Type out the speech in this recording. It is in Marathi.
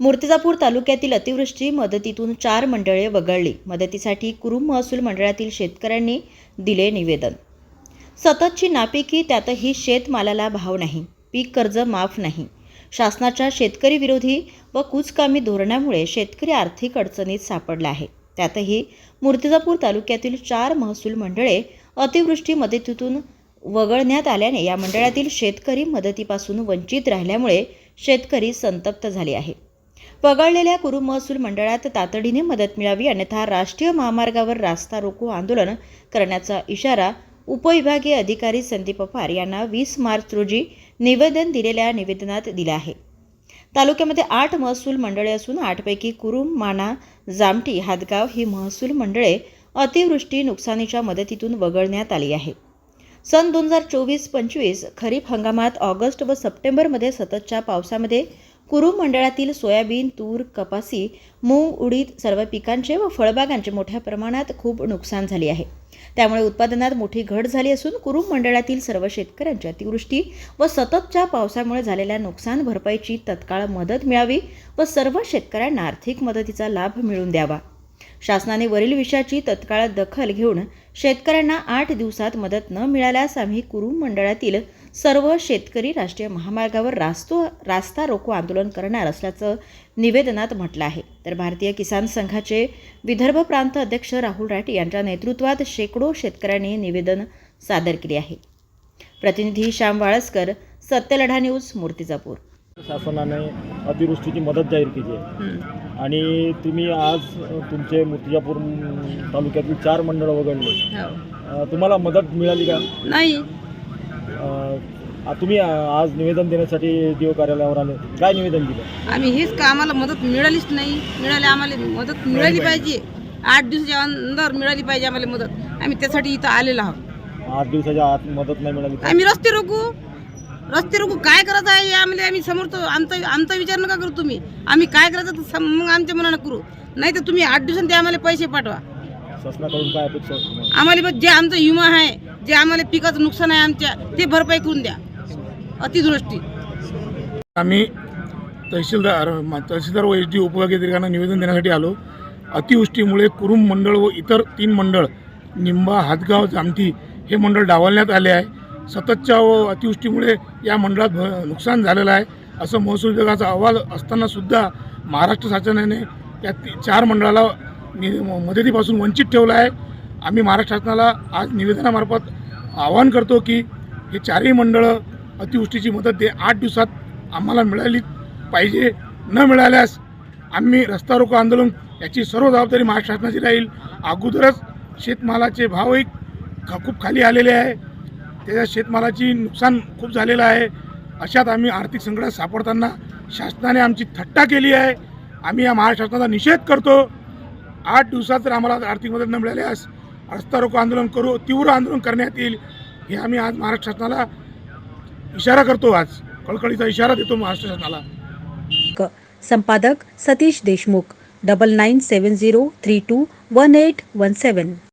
मूर्तिजापूर तालुक्यातील अतिवृष्टी मदतीतून चार मंडळे वगळली. मदतीसाठी कुरुम महसूल मंडळातील शेतकऱ्यांनी दिले निवेदन. सततची नापिकी त्यातही शेतमालाला भाव नाही. पीक कर्ज माफ नाही. शासनाच्या शेतकरी विरोधी व कुचकामी धोरणामुळे शेतकरी आर्थिक अडचणीत सापडला आहे. त्यातही मूर्तिजापूर तालुक्यातील चार महसूल मंडळे अतिवृष्टी मदतीतून वगळण्यात आल्याने या मंडळातील शेतकरी मदतीपासून वंचित राहिल्यामुळे शेतकरी संतप्त झाले आहे पगळलेल्या कुरुम महसूल मंडळात तातडीने मदत मिळावी अन्यथा राष्ट्रीय महामार्गावर रास्ता रोको आंदोलन करण्याचा इशारा उपविभागीय अधिकारी संदीप पवार यांना वीस मार्च रोजी निवेदन दिलेल्या निवेदनात दिला आहे. तालुक्यामध्ये आठ महसूल मंडळे असून आठपैकी कुरुम माना जामटी हातगाव ही महसूल मंडळे अतिवृष्टी नुकसानीच्या मदतीतून वगळण्यात आली आहे. सन दोन हजार चोवीस पंचवीस खरीप हंगामात ऑगस्ट व सप्टेंबरमध्ये सततच्या पावसामध्ये कुरुम मंडळातील सोयाबीन तूर कपासी मूग उडीद सर्व पिकांचे व फळबागांचे मोठ्या प्रमाणात खूप नुकसान झाले आहे. त्यामुळे उत्पादनात मोठी घट झाली असून कुरुम मंडळातील सर्व शेतकऱ्यांची अतिवृष्टी व सततच्या पावसामुळे झालेल्या नुकसान भरपाईची तत्काळ मदत मिळावी व सर्व शेतकऱ्यांना आर्थिक मदतीचा लाभ मिळून द्यावा. शासनाने वरील विषयाची तत्काळ दखल घेऊन शेतकऱ्यांना आठ दिवसात मदत न मिळाल्यास आम्ही कुरुम मंडळातील सर्व शेतकरी राष्ट्रीय महामार्गावर रास्तो रास्ता रोको आंदोलन करणार असल्याचं निवेदनात म्हटलं आहे. तर भारतीय किसान संघाचे विदर्भ प्रांत अध्यक्ष राहुल राठी यांच्या नेतृत्वात शेकडो शेतकऱ्यांनी निवेदन सादर केले आहे. प्रतिनिधी श्याम वाळसकर सत्यलढा न्यूज मूर्तिजापूर. शासनाने अतिवृष्टीची मदत जाहीर केली आहे. आणि तुम्ही आज तुमचे मूर्तिजापूर तालुक्यातील चार मंडळ वगळले. अ, तुम्हाला मदत मिळाली का? नाही. तुम्ही आज निवेदन देण्यासाठी डीओ कार्यालयावर आले. काय निवेदन दिलं? आम्ही हेच का आम्हाला मदत मिळालीच नाही. मिळाली आम्हाला मदत मिळाली पाहिजे. आठ दिवसाच्या अंदर मिळाली पाहिजे आम्हाला मदत. आम्ही त्यासाठी इथं आलेलो आहोत. आठ दिवसाच्या आत मदत नाही मिळाली. आम्ही रस्ते रोखू रस्ते रोखू काय करायचं आहे? हे आम्हाला आम्ही समोर तर आमचा आमचा विचार नका करू तुम्ही. आम्ही काय करायचं तर सम- मग आमच्या मनानं करू. नाही तर तुम्ही आठ दिवसांनी आम्हाला पैसे पाठवा. शासनाकडून काय अपेक्षा आहे तुम्हाला? आम्हाला बस जे आमचा विमा आहे जे आम्हाला पिकाचं नुकसान आहे आमच्या ते भरपाई करून द्या. अतिदृष्टी. आम्ही तहसीलदार म- तहसीलदार व एस डी उपविभागाधिकाऱ्यांना निवेदन देण्यासाठी आलो. अतिवृष्टीमुळे कुरुम मंडळ व इतर तीन मंडळ निंबा हातगाव जामठी हे मंडळ डावलण्यात आले आहे. सततच्या व अतिवृष्टीमुळे या मंडळात भ नुकसान झालेलं आहे. असं महसूल विभागाचा अहवाल असतानासुद्धा महाराष्ट्र शासनाने त्या चार मंडळाला मदतीपासून वंचित ठेवलं आहे. आम्ही महाराष्ट्र शासनाला आज निवेदनामार्फत आवाहन करतो की हे चारही मंडळं अतिवृष्टीची मदत दे. आठ दिवसात आम्हाला मिळाली पाहिजे. न मिळाल्यास आम्ही रस्ता रोको आंदोलन याची सर्व जबाबदारी महाराष्ट्र शासनाची राहील. अगोदरच शेतमालाचे भावही खूप खाली आलेले आहे. त्याच्या शेतमालाची नुकसान खूप झालेलं आहे. अशात आम्ही आर्थिक संकटात सापडताना शासनाने आमची थट्टा केली आहे. आम्ही या महाराष्ट्र शासनाचा निषेध करतो. आठ दिवसात जर आम्हाला आर्थिक मदत न मिळाल्यास रस्ता रोको आंदोलन करू तीव्र आंदोलन करण्यात येईल हे आम्ही आज महाराष्ट्र शासनाला इशारा करतो आज. कळकळीचा इशारा देतो महाराष्ट्र शासनाला. क- संपादक Satish Deshmukh double nine seven zero three two one eight one seven